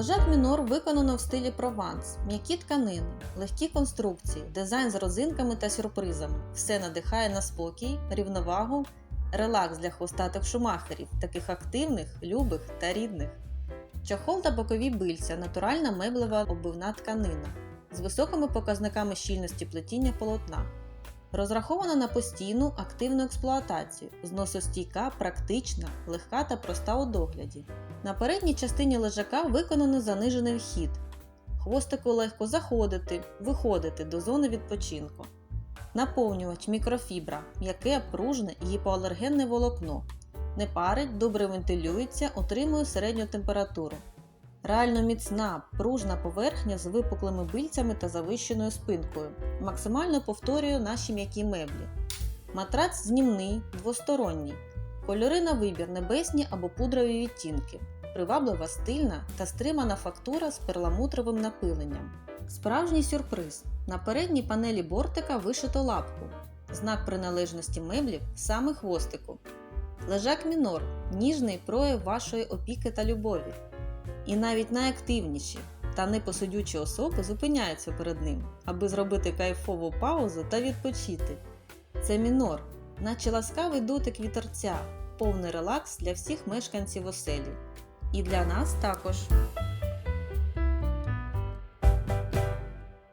Лежак мінор виконано в стилі прованс, м'які тканини, легкі конструкції, дизайн з розинками та сюрпризами. Все надихає на спокій, рівновагу, релакс для хвостатих шумахерів, таких активних, любих та рідних. Чохол та бокові бильця натуральна меблева оббивна тканина з високими показниками щільності плетіння полотна. Розрахована на постійну активну експлуатацію, зносостійка, практична, легка та проста у догляді. На передній частині лежака виконано занижений вхід. Хвостику легко заходити, виходити до зони відпочинку. Наповнювач мікрофібра, м'яке, пружне і гіпоалергенне волокно. Не парить, добре вентилюється, утримує середню температуру. Реально міцна, пружна поверхня з випуклими бильцями та завищеною спинкою. Максимально повторює наші м'які меблі. Матрац знімний, двосторонній. Кольори на вибір небесні або пудрові відтінки. Приваблива стильна та стримана фактура з перламутровим напиленням. Справжній сюрприз. На передній панелі бортика вишито лапку. Знак приналежності меблів саме хвостику. Лежак мінор ніжний прояв вашої опіки та любові. І навіть найактивніші та непосидючі особи зупиняються перед ним, аби зробити кайфову паузу та відпочити. Це мінор, наче ласкавий дотик вітерця, повний релакс для всіх мешканців оселі. І для нас також.